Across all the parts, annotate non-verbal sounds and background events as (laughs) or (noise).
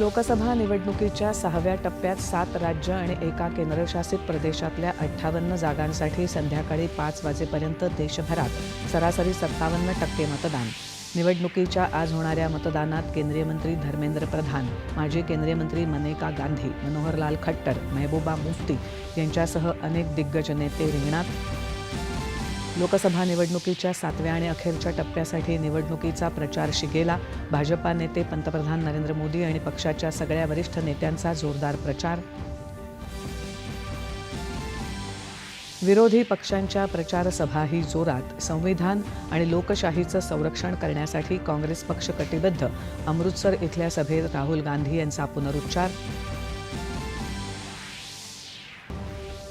लोकसभा निवडणुकीच्या सहाव्या टप्प्यात सात राज्य आणि एका केंद्रशासित प्रदेशातल्या अठ्ठावन्न जागांसाठी संध्याकाळी पाच वाजेपर्यंत देशभरात सरासरी सत्तावन्न टक्के मतदान. निवडणुकीच्या आज होणाऱ्या मतदानात केंद्रीय मंत्री धर्मेंद्र प्रधान माजी केंद्रीय मंत्री मनेका गांधी मनोहरलाल खट्टर मेहबूबा मुफ्ती यांच्यासह अनेक दिग्गज नेते रिंगणात लोकसभा निवडणुकीच्या सातव्या आणि अखेरच्या टप्प्यासाठी निवडणुकीचा प्रचार शिगेला. भाजपा नेते पंतप्रधान नरेंद्र मोदी आणि पक्षाच्या सगळ्या वरिष्ठ नेत्यांचा जोरदार प्रचार. विरोधी पक्षांच्या प्रचारसभाही जोरात. संविधान आणि लोकशाहीचं संरक्षण करण्यासाठी काँग्रेस पक्ष कटिबद्ध. अमृतसर इथल्या सभेत राहुल गांधी यांचा पुनरुच्चार.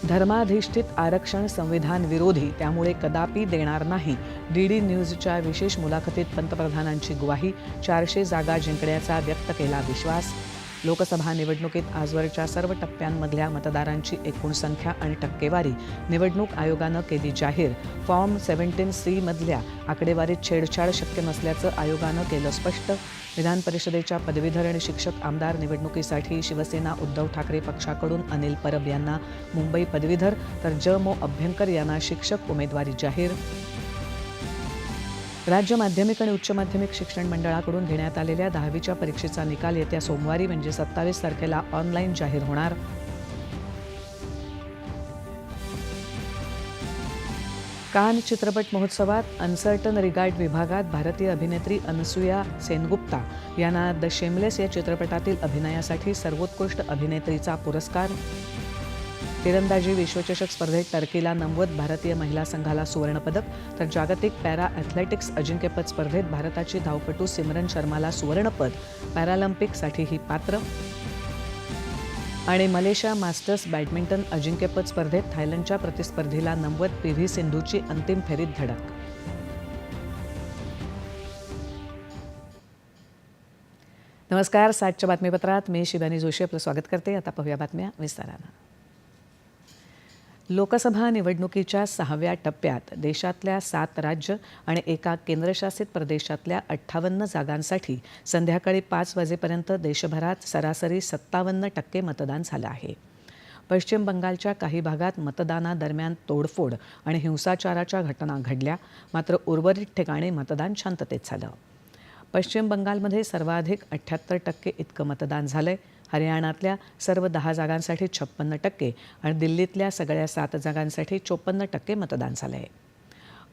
धर्माधिष्ठित आरक्षण संविधान विरोधी त्यामुळे कदापि देणार नाही. डीडी न्यूजच्या विशेष मुलाखतीत पंतप्रधानांची ग्वाही चारशे जागा जिंकण्याचा व्यक्त केला विश्वास लोकसभा निवडणुकीत आजवरच्या सर्व टप्प्यांमधल्या मतदारांची एकूण संख्या आणि टक्केवारी निवडणूक आयोगानं केली जाहीर. फॉर्म सेव्हन्टीन सीमधल्या आकडेवारीत छेडछाड शक्य नसल्याचं आयोगानं केलं स्पष्ट. विधान परिषदेच्या पदवीधर आणि शिक्षक आमदार निवडणुकीसाठी शिवसेना उद्धव ठाकरे पक्षाकडून अनिल परब यांना मुंबई पदवीधर तर ज. मो. अभ्यंकर यांना शिक्षक उमेदवारी जाहीर. राज्य माध्यमिक आणि उच्च माध्यमिक शिक्षण मंडळाकडून घेण्यात आलेल्या दहावीच्या परीक्षेचा निकाल येत्या सोमवारी म्हणजे सत्तावीस तारखेला ऑनलाईन जाहीर होणार. कान चित्रपट महोत्सवात अनसर्टन रिगार्ड विभागात भारतीय अभिनेत्री अनसुया सेनगुप्ता यांना द शेमलेस या चित्रपटातील अभिनयासाठी सर्वोत्कृष्ट अभिनेत्रीचा पुरस्कार. तिरंदाजी विश्वचषक स्पर्धेत टर्कीला नव्वद भारतीय महिला संघाला सुवर्णपदक तर जागतिक पॅरा ॲथलेटिक्स अजिंक्यपद स्पर्धेत भारताची धावपटू सिमरन शर्माला सुवर्णपद पॅरालिम्पिकसाठीही पात्र. आणि मलेशिया मास्टर्स बॅडमिंटन अजिंक्यपद स्पर्धेत थायलंडच्या प्रतिस्पर्धीला नव्वद पी व्ही सिंधूची अंतिम फेरीत धडक. नमस्कार सातच्या बातमीपत्रात मी शिवानी जोशी आपलं स्वागत करते. आता पाहूया बातम्या विस्तारानं. लोकसभा निवडणुकीच्या सहाव्या टप्प्यात देशातल्या सात राज्य आणि एका केंद्रशासित प्रदेशातल्या अठ्ठावन्न जागांसाठी संध्याकाळी पाच वाजेपर्यंत देशभरात सरासरी सत्तावन्न टक्के मतदान झालं आहे. पश्चिम बंगालच्या काही भागात मतदानादरम्यान तोडफोड आणि हिंसाचाराच्या घटना घडल्या मात्र उर्वरित ठिकाणी मतदान शांततेत झालं. पश्चिम बंगालमध्ये सर्वाधिक अठ्ठ्याहत्तर टक्के इतकं मतदान झालंय. हरियाणातल्या सर्व दहा जागांसाठी छप्पन्न टक्के आणि दिल्लीतल्या सगळ्या सात जागांसाठी चोपन्न टक्के मतदान झालं आहे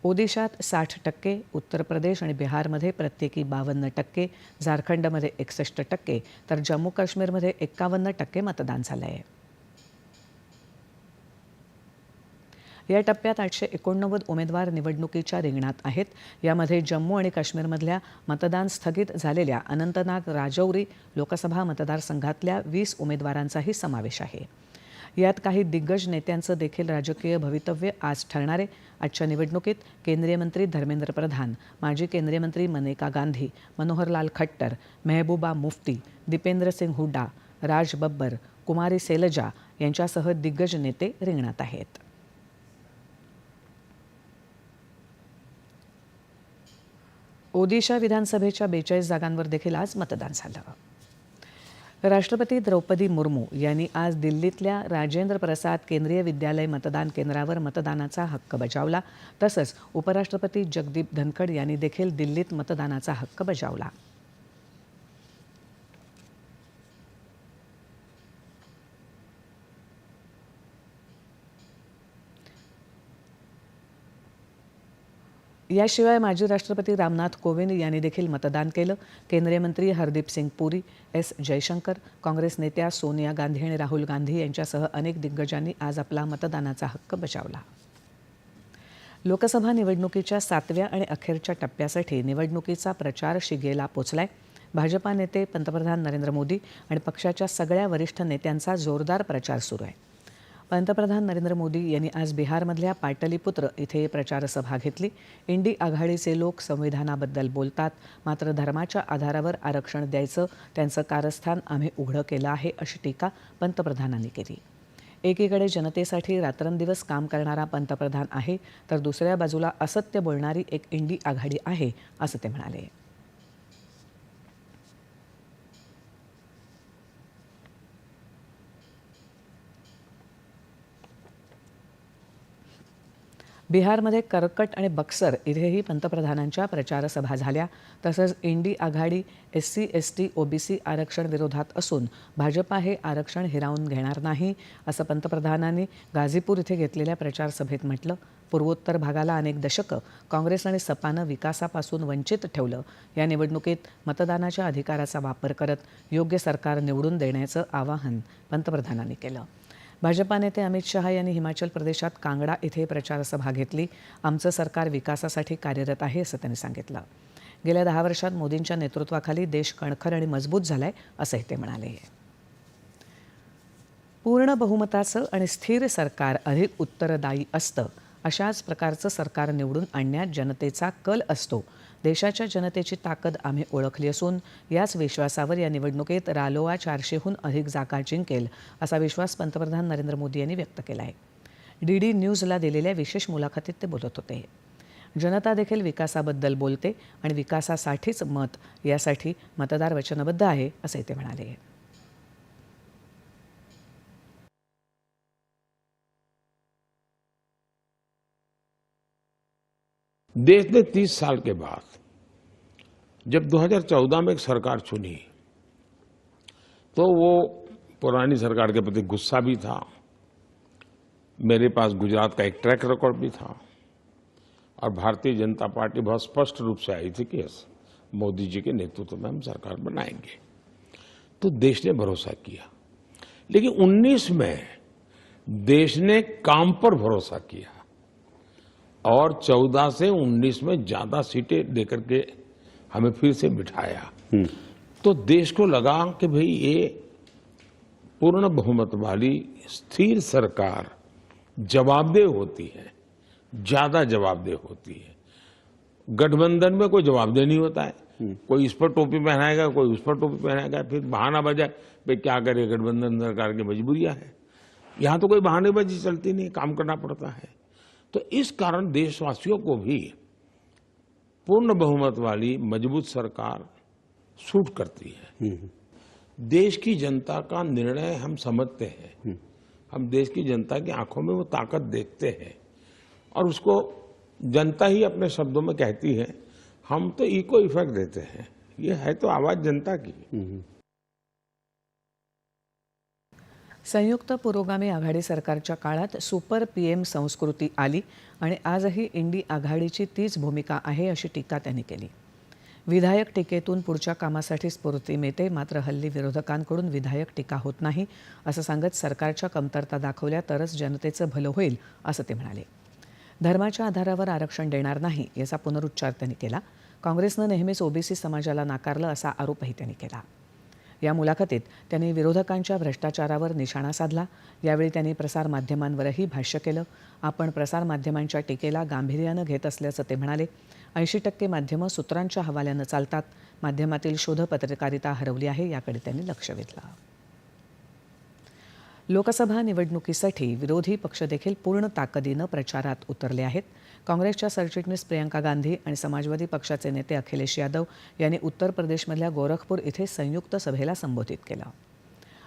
ओदिशात साठ टक्के उत्तर प्रदेश आणि बिहारमध्ये प्रत्येकी बावन्न टक्के झारखंडमध्ये एकसष्ट टक्के तर जम्मू काश्मीरमध्ये एक्कावन्न टक्के मतदान झालं आहे या टप्प्यात आठशे एकोणनव्वद उमेदवार निवडणुकीच्या रिंगणात आहेत. यामध्ये जम्मू आणि काश्मीरमधल्या मतदान स्थगित झालेल्या अनंतनाग राजौरी लोकसभा मतदारसंघातल्या वीस उमेदवारांचाही समावेश आहे. यात काही दिग्गज नेत्यांचं देखील राजकीय भवितव्य आज ठरणारे आजच्या निवडणुकीत केंद्रीय मंत्री धर्मेंद्र प्रधान माजी केंद्रीय मंत्री मनेका गांधी मनोहरलाल खट्टर मेहबूबा मुफ्ती दीपेंद्र सिंग हुड्डा राज बब्बर कुमारी सेलजा यांच्यासह दिग्गज नेते रिंगणात आहेत. ओदिशा विधानसभेच्या बेचाळीस जागांवर देखील आज मतदान झालं. राष्ट्रपती द्रौपदी मुर्मू यांनी आज दिल्लीतल्या राजेंद्र प्रसाद केंद्रीय विद्यालय मतदान केंद्रावर मतदानाचा हक्क बजावला. तसंच उपराष्ट्रपती जगदीप धनखड यांनी देखील दिल्लीत मतदानाचा हक्क बजावला. याशिवाय माजी राष्ट्रपती रामनाथ कोविंद यांनी देखील मतदान केलं. केंद्रीय मंत्री हरदीप सिंग पुरी एस. जयशंकर काँग्रेस नेत्या सोनिया गांधी आणि राहुल गांधी यांच्यासह अनेक दिग्गजांनी आज आपला मतदानाचा हक्क बजावला. लोकसभा निवडणुकीच्या सातव्या आणि अखेरच्या टप्प्यासाठी निवडणुकीचा प्रचार शिगेला पोचलाय. भाजपा नेते पंतप्रधान नरेंद्र मोदी आणि पक्षाच्या सगळ्या वरिष्ठ नेत्यांचा जोरदार प्रचार सुरू आहे. पंतप्रधान नरेंद्र मोदी यांनी आज बिहारमधल्या पाटलीपुत्र इथे प्रचारसभा घेतली. इंडी आघाडीचे लोक संविधानाबद्दल बोलतात. मात्र धर्माच्या आधारावर आरक्षण द्यायचं त्यांचं कारस्थान आम्ही उघडं केलं आहे अशी टीका पंतप्रधानांनी केली. एकीकडे जनतेसाठी रात्रंदिवस काम करणारा पंतप्रधान आहे तर दुसऱ्या बाजूला असत्य बोलणारी एक इंडी आघाडी आहे असं ते म्हणाले. बिहारमध्ये करकट आणि बक्सर इथेही पंतप्रधानांच्या प्रचारसभा झाल्या. तसंच इंडी आघाडी S C S T OBC आरक्षण विरोधात असून भाजपा हे आरक्षण हिरावून घेणार नाही असं पंतप्रधानांनी गाझीपूर इथे घेतलेल्या प्रचारसभेत म्हटलं. पूर्वोत्तर भागाला अनेक दशकं काँग्रेस आणि सपानं विकासापासून वंचित ठेवलं. या निवडणुकीत मतदानाच्या अधिकाराचा वापर करत योग्य सरकार निवडून देण्याचं आवाहन पंतप्रधानांनी केलं. भाजपा नेते अमित शहा यांनी हिमाचल प्रदेशात कांगडा इथे प्रचारसभा घेतली. आमचं सरकार विकासासाठी कार्यरत आहे असं त्यांनी सांगितलं. गेल्या दहा वर्षात मोदींच्या नेतृत्वाखाली देश कणखर आणि मजबूत झालाय असंही ते म्हणाले. पूर्ण बहुमताचं आणि स्थिर सरकार अधिक उत्तरदायी असतं अशाच प्रकारचं सरकार निवडून आणण्यात जनतेचा कल असतो देशाच्या जनतेची ताकद आम्ही ओळखली असून याच विश्वासावर या निवडणुकीत रालोआ चारशेहून अधिक जागा जिंकेल असा विश्वास पंतप्रधान नरेंद्र मोदी यांनी व्यक्त केला आहे. डी डी न्यूजला दिलेल्या विशेष मुलाखतीत ते बोलत होते. जनता देखील विकासाबद्दल बोलते आणि विकासासाठीच मत यासाठी मतदार वचनबद्ध आहे असे ते म्हणाले. देश ने तीस साल के बाद जब 2014 में एक सरकार चुनी तो वो पुरानी सरकार के प्रति गुस्सा भी था। मेरे पास गुजरात का एक ट्रैक रिकॉर्ड भी था और भारतीय जनता पार्टी बहुत स्पष्ट रूप से आई थी कि मोदी जी के नेतृत्व में हम सरकार बनाएँगे। तो देश ने भरोसा किया। लेकिन 19 में देश ने काम पर भरोसा किया और 14 से 19 में ज़्यादा सीटें देकर के हमें फिर से बिठाया तो देश को लगा कि भाई ये पूर्ण बहुमत वाली स्थिर सरकार जवाबदेह होती है ज़्यादा जवाबदेह होती है। गठबंधन में कोई जवाबदेह नहीं होता है। कोई इस पर टोपी पहनाएगा कोई उस पर टोपी पहनाएगा फिर बहाना बजाए भाई क्या करे गठबंधन सरकार की मजबूरियाँ है। यहाँ तो कोई बहानेबाजी चलती नहीं काम करना पड़ता है। तो इस कारण देशवासियों को भी पूर्ण बहुमत वाली मज़बूत सरकार सूट करती है। देश की जनता का निर्णय हम समझते हैं। हम देश की जनता की आँखों में वो ताकत देखते हैं और उसको जनता ही अपने शब्दों में कहती है हम तो इको इफ़ेक्ट देते हैं। ये है तो आवाज़ जनता की। संयुक्त पुरोगामी आघाडी सरकारच्या काळात सुपर पीएम संस्कृती आली आणि आजही इंडी आघाडीची तीच भूमिका आहे अशी टीका त्यांनी केली. विधायक टीकेतून पुढच्या कामासाठी स्फूर्ती मिळते मात्र हल्ली विरोधकांकडून विधायक टीका होत नाही असं सांगत सरकारच्या कमतरता दाखवल्या तरच जनतेचं भलं होईल असं ते म्हणाले. धर्माच्या आधारावर आरक्षण देणार नाही याचा पुनरुच्चार त्यांनी केला. काँग्रेसनं नेहमीच ओबीसी समाजाला नाकारलं असा आरोपही त्यांनी केला. या मुलाखतीत त्यांनी विरोधकांच्या भ्रष्टाचारावर निशाणा साधला. यावेळी त्यांनी प्रसारमाध्यमांवरही भाष्य केलं. आपण प्रसारमाध्यमांच्या टीकेला गांभीर्यानं घेत असल्याचं ते म्हणाले. ऐंशी टक्के माध्यमं सूत्रांच्या हवाल्यानं चालतात. माध्यमातील शोध पत्रकारिता हरवली आहे याकडे त्यांनी लक्ष वेधलं. लोकसभा निवडणुकीसाठी विरोधी पक्ष देखील पूर्ण ताकदीनं प्रचारात उतरले आहेत. काँग्रेसच्या सरचिटणीस प्रियंका गांधी आणि समाजवादी पक्षाचे नेते अखिलेश यादव यांनी उत्तर प्रदेशमधल्या गोरखपूर इथे संयुक्त सभेला संबोधित केलं.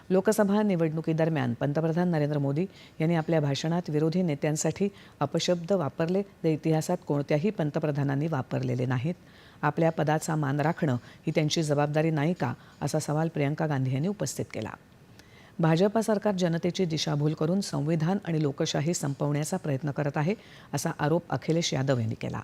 लोकसभा निवडणुकीदरम्यान पंतप्रधान नरेंद्र मोदी यांनी आपल्या भाषणात विरोधी नेत्यांसाठी अपशब्द वापरले ते इतिहासात कोणत्याही पंतप्रधानांनी वापरलेले नाहीत. आपल्या पदाचा मान राखणं ही त्यांची जबाबदारी नाही का? असा सवाल प्रियंका गांधी यांनी उपस्थित केला. भाजपा सरकार जनतेची दिशाभूल करून संविधान आणि लोकशाही संपवण्याचा प्रयत्न करत आहे असा आरोप अखिलेश यादव यांनी केला.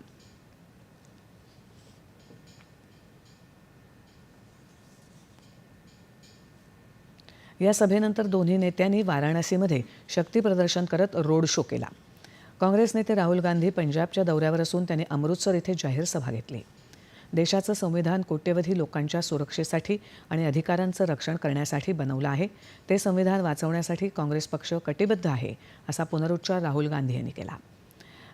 या सभेनंतर दोन्ही नेत्यांनी वाराणसीमध्ये शक्तीप्रदर्शन करत रोड शो केला. काँग्रेस नेते राहुल गांधी पंजाबच्या दौऱ्यावर असून त्यांनी अमृतसर इथे जाहीर सभा घेतली. देशाचं संविधान कोट्यवधी लोकांच्या सुरक्षेसाठी आणि अधिकारांचं रक्षण करण्यासाठी बनवलं आहे. ते संविधान वाचवण्यासाठी काँग्रेस पक्ष कटिबद्ध आहे असा पुनरुच्चार राहुल गांधी यांनी केला.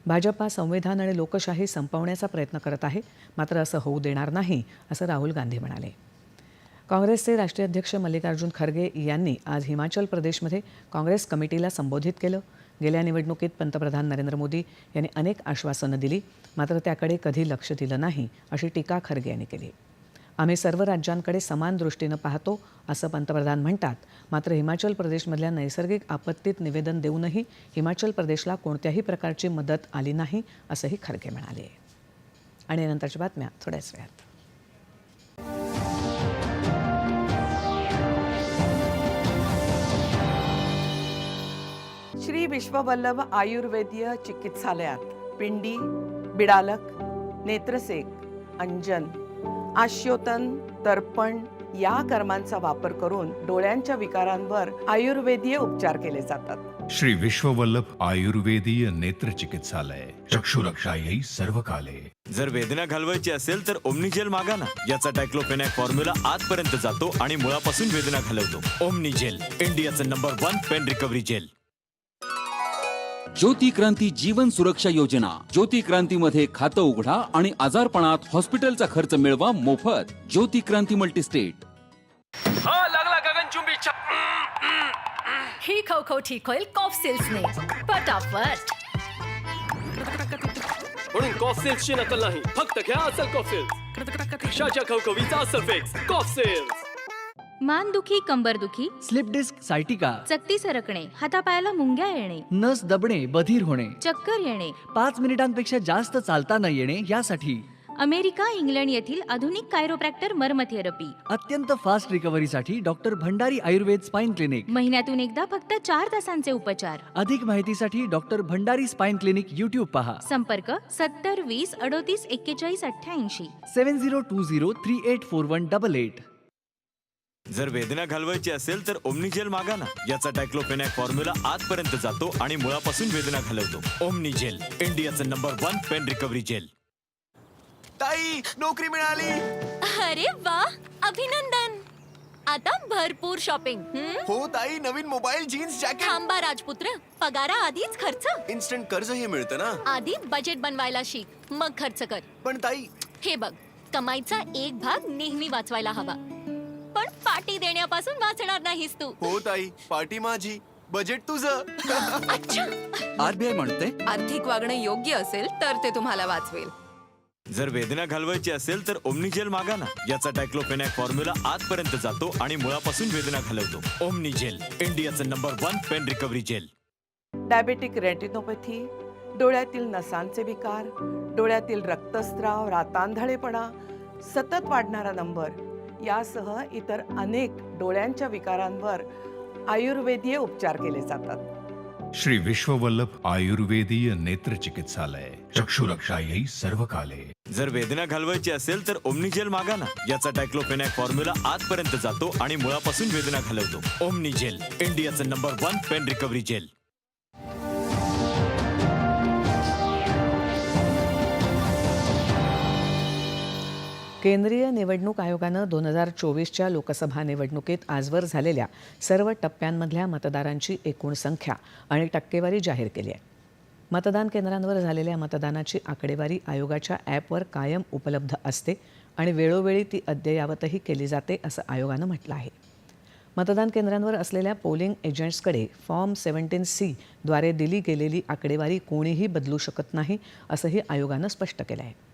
भाजपा संविधान आणि लोकशाही संपवण्याचा प्रयत्न करत आहे मात्र असं होऊ देणार नाही असं राहुल गांधी म्हणाले. काँग्रेसचे राष्ट्रीय अध्यक्ष मल्लिकार्जुन खरगे यांनी आज हिमाचल प्रदेशमध्ये काँग्रेस कमिटीला संबोधित केलं. गेल्या निवडणुकीत पंतप्रधान नरेंद्र मोदी यांनी अनेक आश्वासनं दिली मात्र त्याकडे कधी लक्ष दिलं नाही अशी टीका खरगे यांनी केली. आम्ही सर्व राज्यांकडे समान दृष्टीनं पाहतो असं पंतप्रधान म्हणतात. मात्र हिमाचल प्रदेशमधल्या नैसर्गिक आपत्तीत निवेदन देऊनही हिमाचल प्रदेशला कोणत्याही प्रकारची मदत आली नाही असंही खरगे म्हणाले. आणि नंतरच्या बातम्या थोड्याच वेळात. श्री विश्ववल्लभ आयुर्वेदीय चिकित्सालयात पिंडी बिडालक नेत्रसेक अंजन आश्योतन दर्पण या कर्मांचा वापर करून डोळ्यांच्या विकारांवर आयुर्वेदीय उपचार केले जातात. श्री विश्ववल्लभ आयुर्वेदीय नेत्र चिकित्सालय चक्षुरक्षा येई सर्व काले जर वेदना घालवायची असेल तर ओमनीजेल मागा ना. याचा डायक्लोफेनॅक फॉर्म्युला आतपर्यंत जातो आणि मुळापासून वेदना घालवतो. ओमनीजेल इंडियाचं number one pain recovery gel. Jyoti Kranti Jeevan Suraksha Yojana. Jyoti क्रांतीमध्ये खातं उघडा आणि आजारपणात हॉस्पिटलचा खर्च मिळवा मोफत. ज्योती क्रांती मल्टीस्टेट. हा लागला गगनचुंबी. ही खवखव ठीक होईल कॉफ सिल्सने पटापट. म्हणून कॉफ सिल्सची नकल नाही. फक्त घ्या असल कॉफ सिल्स कशाच्या खवखवीचा असल फिक्स कॉफ सिल्स मानदुखी कंबरदुखी स्लिप डिस्क सायटिका चकती सरकणे हातापायाला मुंग्या येणे नस दबणे बधीर होणे चक्कर येणे. पाच मिनिटांपेक्षा जास्त चालता न येणे यासाठी अमेरिका इंग्लंड येथील आधुनिक कायरोप्रॅक्टर मर्म थेरपी अत्यंत fast रिकव्हरीसाठी doctor Bhandari Ayurveda spine clinic महिन्यातून एकदा फक्त चार तासांचे उपचार. अधिक माहितीसाठी doctor Bhandari spine clinic YouTube पहा. संपर्क सत्तर वीस अडोतीस एक्केचाळीस अठ्ठ्याऐंशी. Seven zero two zero three eight four one double eight जर वेदना घालवायची असेल तर ओमनीजेल मागा ना. याचा डायक्लोफेनॅक फॉर्म्युला आतपर्यंत जातो आणि मुळापासून वेदना घालवतो. ओमनीजेल इंडियाचं number one pain recovery gel. ताई नोकरी मिळाली. अरे वा अभिनंदन. आता भरपूर शॉपिंग हं? हो ताई नवीन मोबाईल जीन्स जॅकेट थांबा राजपुत्र पगारा आधीच खर्च. इन्स्टंट कर्ज हे मिळतं ना? आधी बजेट बनवायला शिक मग खर्च कर. पण ताई हे बघ कमाईचा एक भाग नेहमी वाचवायला हवा. पण पार्टी देण्यापासून वाचणार नाहीस तू. हो ताई. पार्टी माझी. बजेट तुझं. अच्छा. आरबीआय म्हणते. आर्थिक वागणे योग्य असेल तर ते तुम्हाला वाचवेल. जर वेदना घालवायची असेल तर ओमनीजेल मागा ना. याचा डायक्लोफेनॅक फॉर्म्युला आतपर्यंत जातो आणि मुळापासून वेदना घालवतो. ओमनीजेल इंडियाचं number one pain recovery gel. Diabetic retinopathy डोळ्यातील नसांचे विकार डोळ्यातील रक्तस्राव रातांधळेपणा सतत वाढणारा नंबर यासह इतर अनेक डोळ्यांच्या विकारांवर आयुर्वेदीय उपचार केले जातात. श्री विश्ववल्लभ आयुर्वेदीय नेत्र चिकित्सालय चक्षुरक्षा येई सर्व काले जर वेदना घालवायची असेल तर ओमनीजेल मागा ना. याचा डायक्लोफेनॅक फॉर्म्युला आतपर्यंत जातो आणि मुळापासून वेदना घालवतो. ओमनीजेल इंडियाचं number one pain recovery gel. केंद्रीय निवडणूक आयोगानं दोन हजार चोवीसच्या लोकसभा निवडणुकीत आजवर झालेल्या सर्व टप्प्यांमधल्या मतदारांची एकूण संख्या आणि टक्केवारी जाहीर केली आहे. मतदान केंद्रांवर झालेल्या मतदानाची आकडेवारी आयोगाच्या ॲपवर कायम उपलब्ध असते आणि वेळोवेळी ती अद्ययावतही केली जाते असं आयोगानं म्हटलं आहे. मतदान केंद्रांवर असलेल्या पोलिंग एजंट्सकडे फॉर्म सेव्हन्टीन सी द्वारे दिली गेलेली आकडेवारी कोणीही बदलू शकत नाही असंही आयोगानं स्पष्ट केलं आहे.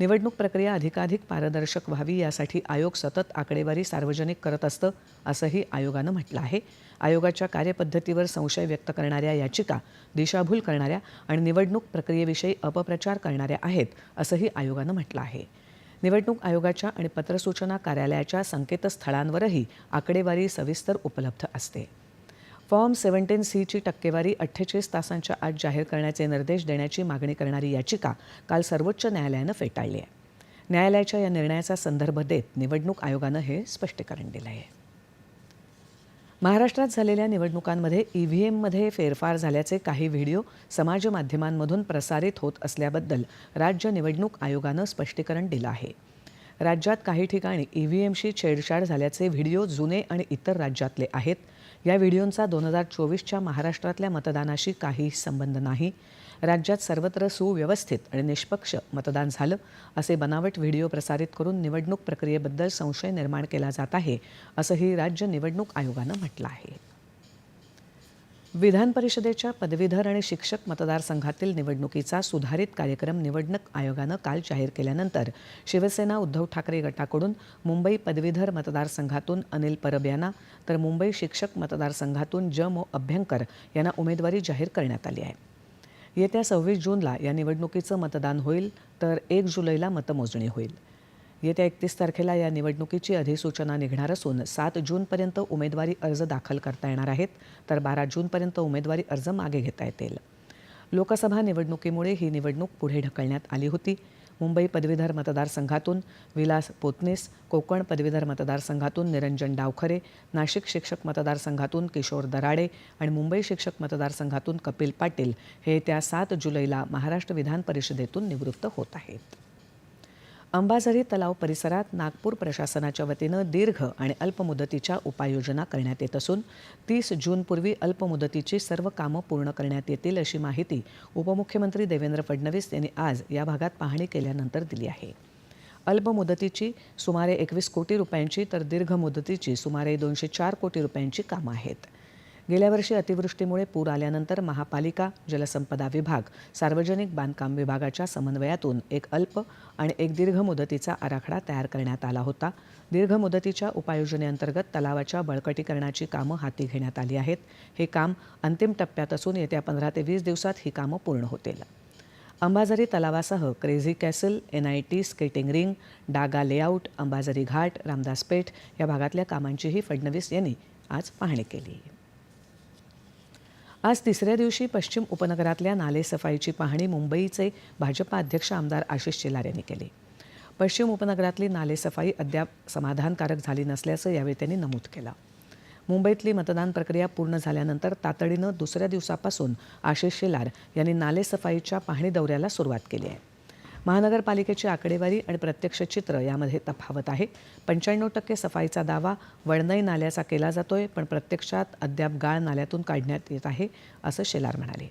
निवडणूक प्रक्रिया अधिकाधिक पारदर्शक व्हावी यासाठी आयोग सतत आकडेवारी सार्वजनिक करत असतं असंही आयोगानं म्हटलं आहे. आयोगाच्या कार्यपद्धतीवर संशय व्यक्त करणाऱ्या याचिका दिशाभूल करणाऱ्या आणि निवडणूक प्रक्रियेविषयी अपप्रचार करणाऱ्या आहेत असंही आयोगानं म्हटलं आहे. निवडणूक आयोगाच्या आणि पत्रसूचना कार्यालयाच्या संकेतस्थळांवरही आकडेवारी सविस्तर उपलब्ध असते. फॉर्म सेव्हन्टीन सीची टक्केवारी अठ्ठेचाळीस तासांच्या आत जाहीर करण्याचे निर्देश देण्याची मागणी करणारी याचिका काल सर्वोच्च न्यायालयानं फेटाळली आहे. न्यायालयाच्या या निर्णयाचा संदर्भ देत निवडणूक आयोगानं हे स्पष्टीकरण दिलं आहे महाराष्ट्रात झालेल्या निवडणुकांमध्ये ई व्ही एममध्ये फेरफार झाल्याचे काही व्हिडिओ समाजमाध्यमांमधून प्रसारित होत असल्याबद्दल राज्य निवडणूक आयोगानं स्पष्टीकरण दिलं आहे. राज्यात काही ठिकाणी ई व्ही एमशी छेडछाड झाल्याचे व्हिडिओ जुने आणि इतर राज्यातले आहेत. या व्हिडिओंचा दोन हजार चोवीसच्या महाराष्ट्रातल्या मतदानाशी काही संबंध नाही. राज्यात सर्वत्र सुव्यवस्थित आणि निष्पक्ष मतदान झालं असे बनावट व्हिडिओ प्रसारित करून निवडणूक प्रक्रियेबद्दल संशय निर्माण केला जात आहे असंही राज्य निवडणूक आयोगानं म्हटलं आहे. विधान परिषदेच्या पदवीधर आणि शिक्षक मतदारसंघातील निवडणुकीचा सुधारित कार्यक्रम निवडणूक आयोगानं काल जाहीर केल्यानंतर शिवसेना उद्धव ठाकरे गटाकडून मुंबई पदवीधर मतदारसंघातून अनिल परब यांना तर मुंबई शिक्षक मतदारसंघातून ज. मो. अभ्यंकर यांना उमेदवारी जाहीर करण्यात आली आहे. येत्या सव्वीस जूनला या निवडणुकीचं मतदान होईल तर एक जुलैला मतमोजणी होईल. येत्या एकतीस तारखेला या निवडणुकीची अधिसूचना निघणार असून सात जूनपर्यंत उमेदवारी अर्ज दाखल करता येणार आहेत तर बारा जूनपर्यंत उमेदवारी अर्ज मागे घेता येतील. लोकसभा निवडणुकीमुळे ही निवडणूक पुढे ढकलण्यात आली होती. मुंबई पदवीधर मतदारसंघातून विलास पोतनीस कोकण पदवीधर मतदारसंघातून निरंजन डावखरे नाशिक शिक्षक मतदारसंघातून किशोर दराडे आणि मुंबई शिक्षक मतदारसंघातून कपिल पाटील हे त्या सात जुलैला महाराष्ट्र विधान परिषदेतून निवृत्त होत आहेत. अंबाझरी तलाव परिसरात नागपूर प्रशासनाच्या वतीनं दीर्घ आणि अल्पमुदतीच्या उपाययोजना करण्यात येत असून तीस जूनपूर्वी अल्पमुदतीची सर्व कामं पूर्ण करण्यात येतील अशी माहिती उपमुख्यमंत्री देवेंद्र फडणवीस यांनी आज या भागात पाहणी केल्यानंतर दिली आहे. अल्पमुदतीची सुमारे एकवीस कोटी रुपयांची तर दीर्घ मुदतीची सुमारे दोनशे चार कोटी रुपयांची कामं आहेत. गेल्या वर्षी अतिवृष्टीमुळे पूर आल्यानंतर महापालिका जलसंपदा विभाग सार्वजनिक बांधकाम विभागाच्या समन्वयातून एक अल्प आणि एक दीर्घ मुदतीचा आराखडा तयार करण्यात आला होता. दीर्घ मुदतीच्या उपाययोजनेअंतर्गत तलावाच्या बळकटीकरणाची कामं हाती घेण्यात आली आहेत. हे काम अंतिम टप्प्यात असून येत्या पंधरा ते वीस दिवसात ही कामं पूर्ण होतील. Ambazari तलावासह crazy castle N I T skating ring Daga layout Ambazari Ghat Ramdas Peth या भागातल्या कामांचीही फडणवीस यांनी आज पाहणी केली. आज तिसऱ्या दिवशी पश्चिम उपनगरातल्या नालेसफाईची पाहणी मुंबईचे भाजपा अध्यक्ष आमदार आशिष शेलार यांनी केली. पश्चिम उपनगरातली नालेसफाई अद्याप समाधानकारक झाली नसल्याचं यावेळी त्यांनी नमूद केलं. मुंबईतली मतदान प्रक्रिया पूर्ण झाल्यानंतर तातडीनं दुसऱ्या दिवसापासून आशिष शेलार यांनी नालेसफाईच्या पाहणी दौऱ्याला सुरुवात केली आहे. महानगरपालिकेची आकडेवारी आणि प्रत्यक्ष चित्र यामध्ये तफावत आहे. पंच्याण्णव टक्के सफाईचा दावा वळणई नाल्याचा केला जातोय पण प्रत्यक्षात अद्याप गाळ नाल्यातून काढण्यात येत आहे असं शेलार म्हणाले.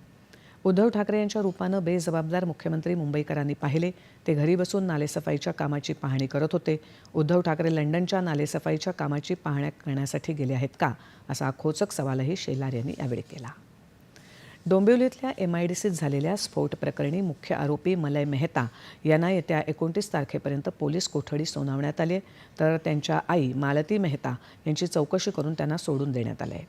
उद्धव ठाकरे यांच्या रूपानं बेजबाबदार मुख्यमंत्री मुंबईकरांनी पाहिले. ते घरी बसून नालेसफाईच्या कामाची पाहणी करत होते. उद्धव ठाकरे लंडनच्या नालेसफाईच्या कामाची पाहण्या करण्यासाठी गेले आहेत का? असा खोचक सवालही शेलार यांनी यावेळी केला. डोंबिवलीतल्या एम आय डी सीत झालेल्या स्फोट प्रकरणी मुख्य आरोपी मलय मेहता यांना येत्या एकोणतीस तारखेपर्यंत पोलीस कोठडी सुनावण्यात आली तर त्यांच्या आई मालती मेहता यांची चौकशी करून त्यांना सोडून देण्यात आलं आहे.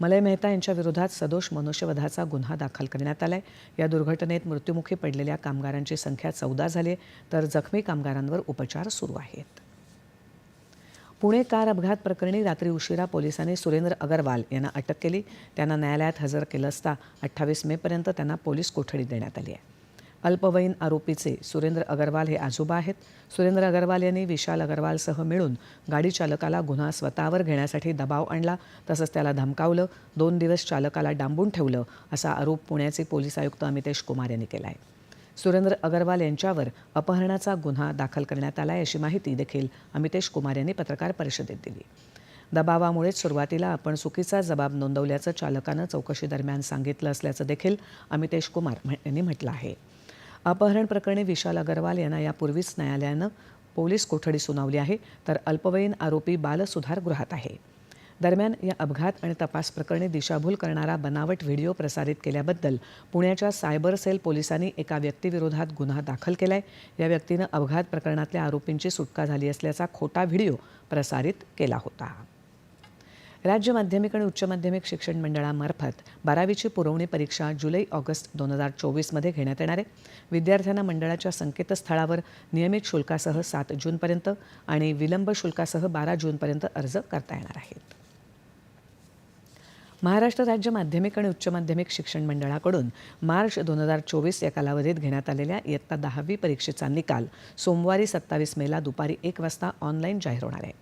मलय मेहता यांच्या विरोधात सदोष मनुष्यवधाचा गुन्हा दाखल करण्यात आला आहे या दुर्घटनेत मृत्युमुखी पडलेल्या कामगारांची संख्या चौदा झाली तर जखमी कामगारांवर उपचार सुरू आहेत. पुणे कार अपघात प्रकरणी रात्री उशिरा पोलिसांनी सुरेंद्र अगरवाल यांना अटक केली. त्यांना न्यायालयात हजर केलं असता अठ्ठावीस मेपर्यंत त्यांना पोलीस कोठडी देण्यात आली आहे. अल्पवयीन आरोपीचे सुरेंद्र अगरवाल हे आजोबा आहेत. सुरेंद्र अगरवाल यांनी विशाल अगरवालसह मिळून गाडी चालकाला गुन्हा स्वतःवर घेण्यासाठी दबाव आणला तसंच त्याला धमकावलं दोन दिवस चालकाला डांबून ठेवलं असा आरोप पुण्याचे पोलीस आयुक्त अमितेश कुमार यांनी केला आहे. सुरेंद्र अगरवाल यांच्यावर अपहरणाचा गुन्हा दाखल करण्यात आला आहे अशी माहिती देखील अमितेश कुमार यांनी पत्रकार परिषदेत दिली. दबावामुळेच सुरुवातीला आपण चुकीचा जबाब नोंदवल्याचं चालकानं चौकशीदरम्यान सांगितलं असल्याचं देखील अमितेश कुमार यांनी म्हटलं आहे. अपहरण प्रकरणी विशाल अगरवाल यांना यापूर्वीच न्यायालयानं पोलीस कोठडी सुनावली आहे तर अल्पवयीन आरोपी बालसुधारगृहात आहे. दरम्यान या अपघात आणि तपास प्रकरणी दिशाभूल करणारा बनावट व्हिडिओ प्रसारित केल्याबद्दल पुण्याच्या सायबर सेल पोलिसांनी एका व्यक्तीविरोधात गुन्हा दाखल केलाय. या व्यक्तीनं अपघात प्रकरणातल्या आरोपींची सुटका झाली असल्याचा खोटा व्हिडिओ प्रसारित केला होता. राज्य माध्यमिक आणि उच्च माध्यमिक शिक्षण मंडळामार्फत बारावीची पुरवणी परीक्षा जुलै ऑगस्ट दोन हजार चोवीसमध्ये घेण्यात येणार आहे. विद्यार्थ्यांना मंडळाच्या संकेतस्थळावर नियमित शुल्कासह सात जूनपर्यंत आणि विलंब शुल्कासह बारा जूनपर्यंत अर्ज करता येणार आहेत. महाराष्ट्र राज्य माध्यमिक आणि उच्च माध्यमिक शिक्षण मंडळाकडून मार्च दोन हजार चोवीस या कालावधीत घेण्यात आलेल्या इयत्ता दहावी परीक्षेचा निकाल सोमवारी सत्तावीस मेला दुपारी एक वाजता ऑनलाईन जाहीर होणार आहे.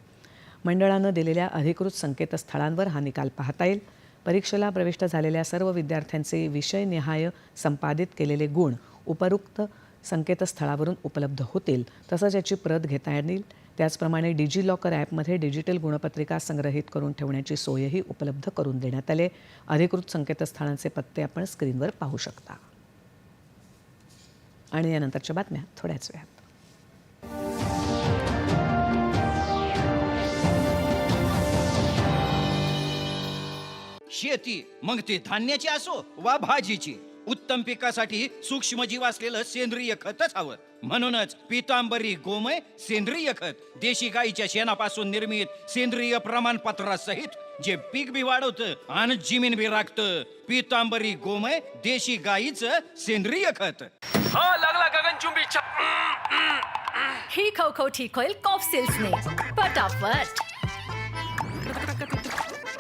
मंडळानं दिलेल्या अधिकृत संकेतस्थळांवर हा निकाल पाहता येईल. परीक्षेला प्रविष्ट झालेल्या सर्व विद्यार्थ्यांचे विषयनिहाय संपादित केलेले गुण उपरोक्त संकेतस्थळावरून उपलब्ध होतील तसंच याची प्रत घेता येईल. त्याचप्रमाणे डिजी लॉकर ॲपमध्ये डिजिटल गुणपत्रिका संग्रहित करून ठेवण्याची सोयही उपलब्ध करून देण्यात आले. अधिकृत संकेतस्थळांचे पत्ते आपण स्क्रीनवर पाहू शकता. आणि यानंतरच्या बातम्या थोड्याच वेळात. शेती मग ती धान्याची असो वा भाजीची. उत्तम पिकासाठी सूक्ष्मजीव असलेलं सेंद्रिय खतच हवं. म्हणूनच पितांबरी गोमय सेंद्रिय खत देशी गाईच्या शेणापासून निर्मित सेंद्रिय प्रमाणपत्रासहित जे पीक बी वाढवतं आणि जमीन बी राखतं पितांबरी गोमय देशी गाईचं सेंद्रिय खत. हा लागला गगनचुंबी ही खवखव ठीक होईल कॉफ सिल्सने पटापट.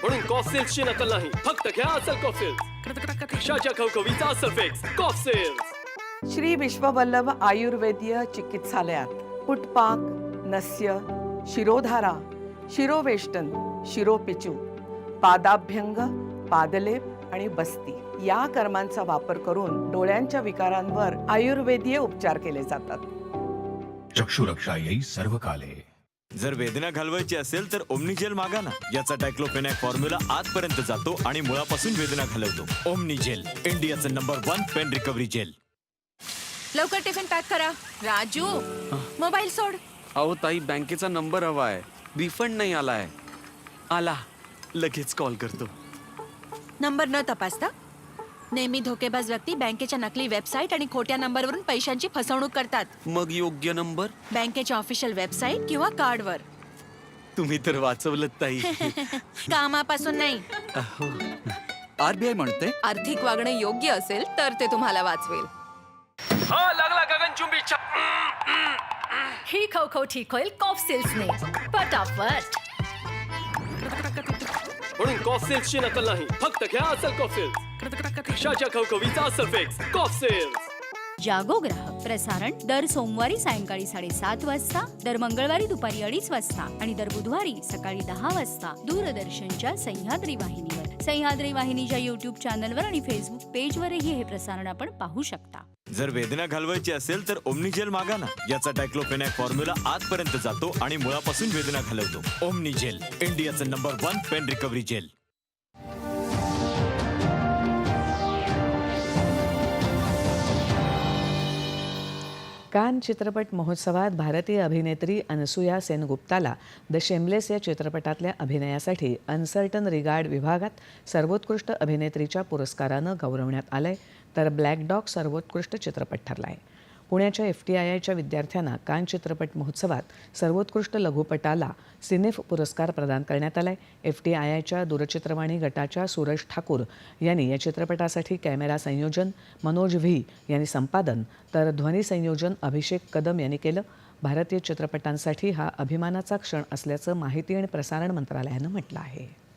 म्हणून कॉफ सेल्सची नकल नाही. फक्त घ्या असेल कॉफ घशाच्या खवखवीचा असेल फिक्स कॉफ सेल्स श्री विश्ववल्लभ आयुर्वेदीय चिकित्सालयात पुटपाक नस्य शिरोधारा शिरोवेष्टन शिरोपिचू पादाभ्यंग पादलेप आणि बस्ती या कर्मांचा वापर करून डोळ्यांच्या विकारांवर आयुर्वेदीय उपचार केले जातात. चक्षुरक्षायै सर्व काले जर वेदना घालवायची असेल तर ओमनीजेल मागा ना. याचा डायक्लोफेनॅक फॉर्म्युला आतपर्यंत जातो आणि मुळापासून वेदना घालवतो. ओमनीजेल इंडियाचं number one pain recovery gel. लवकर टिफिन पॅक करा. राजू मोबाईल सोड. अहो ताई बँकेचा नंबर हवा आहे. रिफंड नाही आलाय आला. लगेच कॉल करतो. नंबर न तपासता नेहमी धोकेबाज व्यक्ती बँकेच्या नकली वेबसाईट आणि खोट्या नंबरवरून पैशांची फसवणूक करतात. मग योग्य नंबर? बँकेच्या ऑफिशियल वेबसाईट किंवा कार्डवर तुम्ही तर वाचवलं ताई. (laughs) कामापासून नाही. आरबीआय म्हणते? आर्थिक वागणे योग्य असेल तर ते तुम्हाला वाचवेल. हा लागला गगनचुंबी ही खवखव ठीक होईल कॉफ सिल्सने पटापट. म्हणून कॉफ सेल्सची नकल नाही. फक्त घ्या असेल कॉफ सेल्स खवखवीचा सफेक्स कॉफ सेल्स जागो ग्राहक प्रसारण दर सोमवारी सायंकाळी साडेसात वाजता दर मंगळवारी दुपारी अडीच वाजता आणि दर बुधवारी सकाळी दहा वाजता दूरदर्शनच्या सह्याद्री वाहिनीवर. सह्याद्री वाहिनीच्या युट्यूब चॅनलवर आणि फेसबुक पेजवरही हे प्रसारण आपण पाहू शकता. जर वेदना घालवायची असेल तर ओमनिजेल मागा ना. याचा डायक्लोफेनॅक फॉर्म्युला आतपर्यंत जातो आणि मुळापासून वेदना घालवतो. ओमनिजेल इंडियाचं number one pain recovery gel. Cannes चित्रपट महोत्सवात भारतीय अभिनेत्री अनसुया सेनगुप्ताला द शेमलेस या चित्रपटातल्या अभिनयासाठी अनसर्टन रिगार्ड विभागात सर्वोत्कृष्ट अभिनेत्रीच्या पुरस्कारानं गौरवण्यात आलंय तर ब्लॅक डॉग सर्वोत्कृष्ट चित्रपट ठरला आहे पुण्याच्या एफ टी आय आयच्या विद्यार्थ्यांना कान चित्रपट महोत्सवात सर्वोत्कृष्ट लघुपटाला सिनेफ पुरस्कार प्रदान करण्यात आलाय. एफ टी आय आयच्या दूरचित्रवाणी गटाच्या सूरज ठाकूर यांनी या चित्रपटासाठी कॅमेरा संयोजन मनोज व्ही यांनी संपादन तर ध्वनी संयोजन अभिषेक कदम यांनी केलं. भारतीय चित्रपटांसाठी हा अभिमानाचा क्षण असल्याचं माहिती आणि प्रसारण मंत्रालयानं म्हटलं आहे.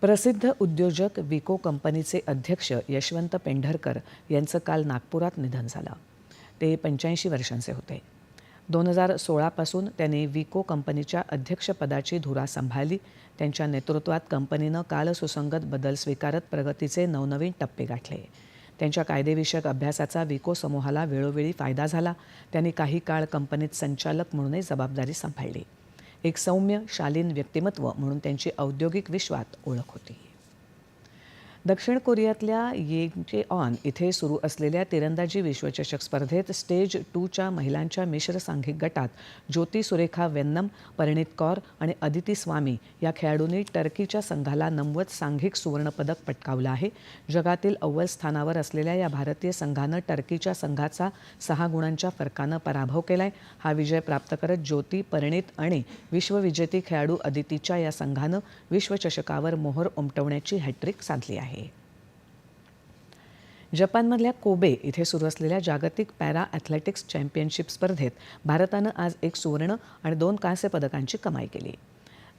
प्रसिद्ध उद्योजक विको कंपनीचे अध्यक्ष यशवंत पेंढरकर यांचं काल नागपुरात निधन झालं. ते पंच्याऐंशी वर्षांचे होते. दोन हजार सोळापासून त्यांनी विको कंपनीच्या अध्यक्षपदाची धुरा सांभाळली. त्यांच्या नेतृत्वात कंपनीनं काल सुसंगत बदल स्वीकारत प्रगतीचे नवनवीन टप्पे गाठले. त्यांच्या कायदेविषयक अभ्यासाचा विको समूहाला वेळोवेळी फायदा झाला. त्यांनी काही काळ कंपनीत संचालक म्हणूनही जबाबदारी सांभाळली. एक सौम्य शालीन व्यक्तिमत्व म्हणून त्यांची औद्योगिक विश्वात ओळख होती. दक्षिण कोरियातल्या येचे ऑन इथे सुरू असलेल्या तिरंदाजी विश्वचषक स्पर्धेत स्टेज टूच्या महिलांच्या मिश्र सांघिक गटात ज्योती सुरेखा वेन्नम परिणित कौर आणि अदिती स्वामी या खेळाडूंनी टर्कीच्या संघाला नमवत सांघिक सुवर्णपदक पटकावलं आहे. जगातील अव्वल स्थानावर असलेल्या या भारतीय संघानं टर्कीच्या संघाचा सहा गुणांच्या फरकानं पराभव केलाय. हा विजय प्राप्त करत ज्योती परिणित आणि विश्वविजेती खेळाडू अदितीच्या या संघानं विश्वचषकावर मोहर उमटवण्याची हॅट्रिक साधली आहे. जपानमधल्या कोबे इथे सुरू असलेल्या जागतिक पॅरा ॲथलेटिक्स चॅम्पियनशिप स्पर्धेत भारतानं आज एक सुवर्ण आणि दोन कांस्य पदकांची कमाई केली.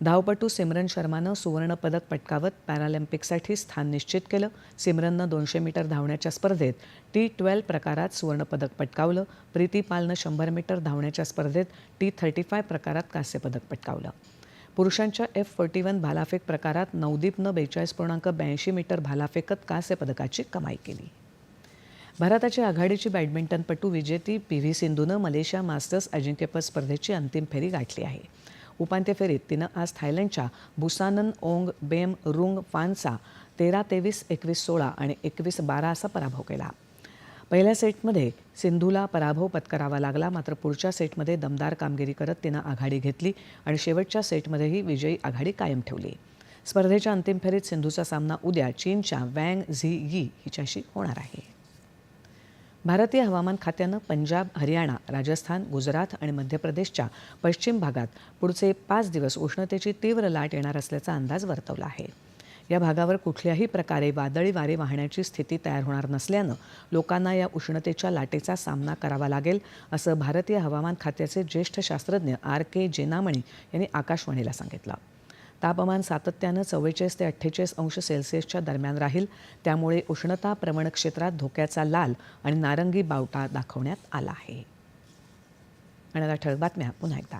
धावपटू सिमरन शर्मानं सुवर्णपदक पटकावत पॅरालिम्पिकसाठी स्थान निश्चित केलं. सिमरननं दोनशे मीटर धावण्याच्या स्पर्धेत टी ट्वेल्व प्रकारात सुवर्णपदक पटकावलं. प्रीती पालनं शंभर मीटर धावण्याच्या स्पर्धेत टी थर्टी फाय प्रकारात कांस्यपदक पटकावलं. पुरुषांच्या एफ फोर्टी वन भालाफेक प्रकारात नवदीपनं बेचाळीस पूर्णांक ब्याऐंशी मीटर भालाफेकत कांस्य पदकाची कमाई केली? भारताची आघाडीची बॅडमिंटनपटू विजेती पी व्ही सिंधूनं मलेशिया मास्टर्स अजिंक्यपद स्पर्धेची अंतिम फेरी गाठली आहे. उपांत्य फेरीत तिनं आज थायलंडच्या बुसानन ओंग बेम रुंग फानचा तेरा तेवीस एकवीस सोळा आणि एकवीस बारा असा पराभव केला. पहिल्या सेटमध्ये सिंधूला पराभव पत्करावा लागला मात्र पुढच्या सेटमध्ये दमदार कामगिरी करत तिनं आघाडी घेतली आणि शेवटच्या सेटमध्येही विजयी आघाडी कायम ठेवली. स्पर्धेच्या अंतिम फेरीत सिंधूचा सामना उद्या चीनच्या वँग झी यी हिच्याशी होणार आहे. भारतीय हवामान खात्यानं पंजाब हरियाणा राजस्थान गुजरात आणि मध्य प्रदेशच्या पश्चिम भागात पुढचे पाच दिवस उष्णतेची तीव्र लाट येणार असल्याचा अंदाज वर्तवला आहे. या भागावर कुठल्याही प्रकारे वादळी वारे वाहण्याची स्थिती तयार होणार नसल्यानं लोकांना या उष्णतेच्या लाटेचा सामना करावा लागेल असं भारतीय हवामान खात्याचे ज्येष्ठ शास्त्रज्ञ आर के जेनामणी यांनी आकाशवाणीला सांगितलं. तापमान सातत्यानं चव्वेचाळीस ते अठ्ठेचाळीस अंश सेल्सिअसच्या दरम्यान राहील. त्यामुळे उष्णता प्रवण क्षेत्रात धोक्याचा लाल आणि नारंगी बावटा दाखवण्यात आला आहे. आणि ठळक बातम्या पुन्हा एकदा.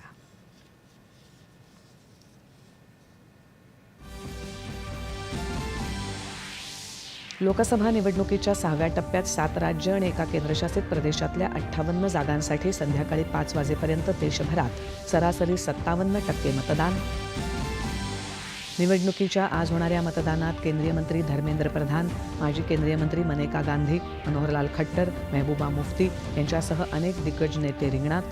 लोकसभा निवडणुकीच्या सहाव्या टप्प्यात सात राज्य आणि एका केंद्रशासित प्रदेशातल्या अठ्ठावन्न जागांसाठी संध्याकाळी पाच वाजेपर्यंत देशभरात सरासरी सत्तावन्न टक्के मतदान. निवडणुकीच्या आज होणाऱ्या मतदानात केंद्रीय मंत्री धर्मेंद्र प्रधान माजी केंद्रीय मंत्री मनेका गांधी मनोहरलाल खट्टर मेहबूबा मुफ्ती यांच्यासह अनेक दिग्गज नेते रिंगणात.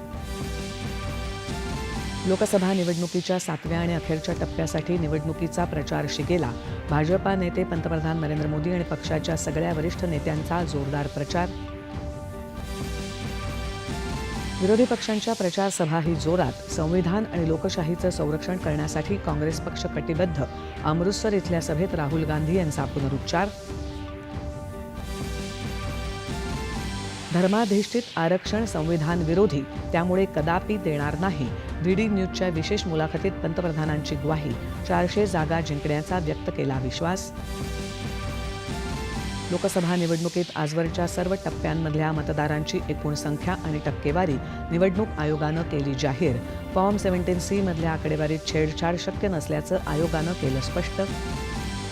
लोकसभा निवडणुकीच्या सातव्या आणि अखेरच्या टप्प्यासाठी निवडणुकीचा प्रचार शिगेला. भाजपा नेते पंतप्रधान नरेंद्र मोदी आणि पक्षाच्या सगळ्या वरिष्ठ नेत्यांचा जोरदार प्रचार. विरोधी पक्षांच्या प्रचार सभाही जोरात. संविधान आणि लोकशाहीचं संरक्षण करण्यासाठी काँग्रेस पक्ष कटिबद्ध. अमृतसर इथल्या सभेत राहुल गांधी यांचा पुनरुच्चार. धर्माधिष्ठित आरक्षण संविधान विरोधी त्यामुळे कदापि देणार नाही. डीडी न्यूजच्या विशेष मुलाखतीत पंतप्रधानांची ग्वाही चारशे जागा जिंकण्याचा व्यक्त केला विश्वास. लोकसभा निवडणुकीत आजवरच्या सर्व टप्प्यांमधल्या मतदारांची एकूण संख्या आणि टक्केवारी निवडणूक आयोगानं केली जाहीर. फॉर्म सेव्हन्टीन सी मधल्या आकडेवारीत छेडछाड शक्य नसल्याचं आयोगानं केलं स्पष्ट.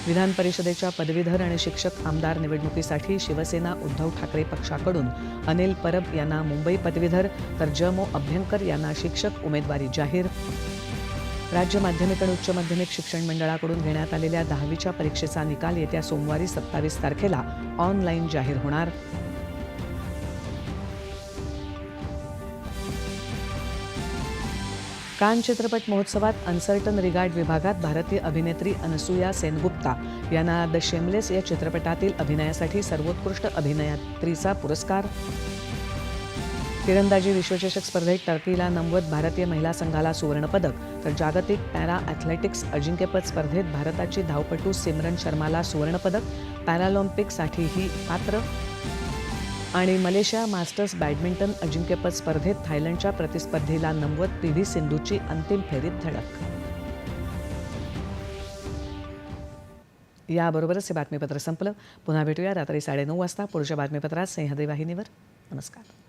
विधान परिषदेच्या पदवीधर आणि शिक्षक आमदार निवडणुकीसाठी शिवसेना उद्धव ठाकरे पक्षाकडून अनिल परब यांना मुंबई पदवीधर तर जमो अभ्यंकर यांना शिक्षक उमेदवारी जाहीर. राज्य माध्यमिक आणि उच्च माध्यमिक शिक्षण मंडळाकडून घेण्यात आलेल्या दहावीच्या परीक्षेचा निकाल येत्या सोमवारी सत्तावीस तारखेला ऑनलाईन जाहीर होणार. कान चित्रपट महोत्सवात अनसर्टन रिगार्ड विभागात भारतीय अभिनेत्री अनसुया सेनगुप्ता यांना द शेमलेस या चित्रपटातील अभिनयासाठी सर्वोत्कृष्ट अभिनेत्रीचा पुरस्कार. तिरंदाजी विश्वचषक स्पर्धेत टर्कीला नमवत भारतीय महिला संघाला सुवर्णपदक तर जागतिक पॅरा ॲथलेटिक्स अजिंक्यपद स्पर्धेत भारताची धावपटू सिमरन शर्माला सुवर्णपदक पॅरालॉम्पिकसाठीही पात्र. आणि मलेशिया मास्टर्स बॅडमिंटन अजिंक्यपद स्पर्धेत थायलंडच्या प्रतिस्पर्धीला नमवत पी व्ही सिंधूची अंतिम फेरीत धडक. याबरोबरच हे बातमीपत्र संपलं. पुन्हा भेटूया रात्री साडेनऊ वाजता. पुढच्या बातमीपत्रात सह्याद्री वाहिनीवर नमस्कार.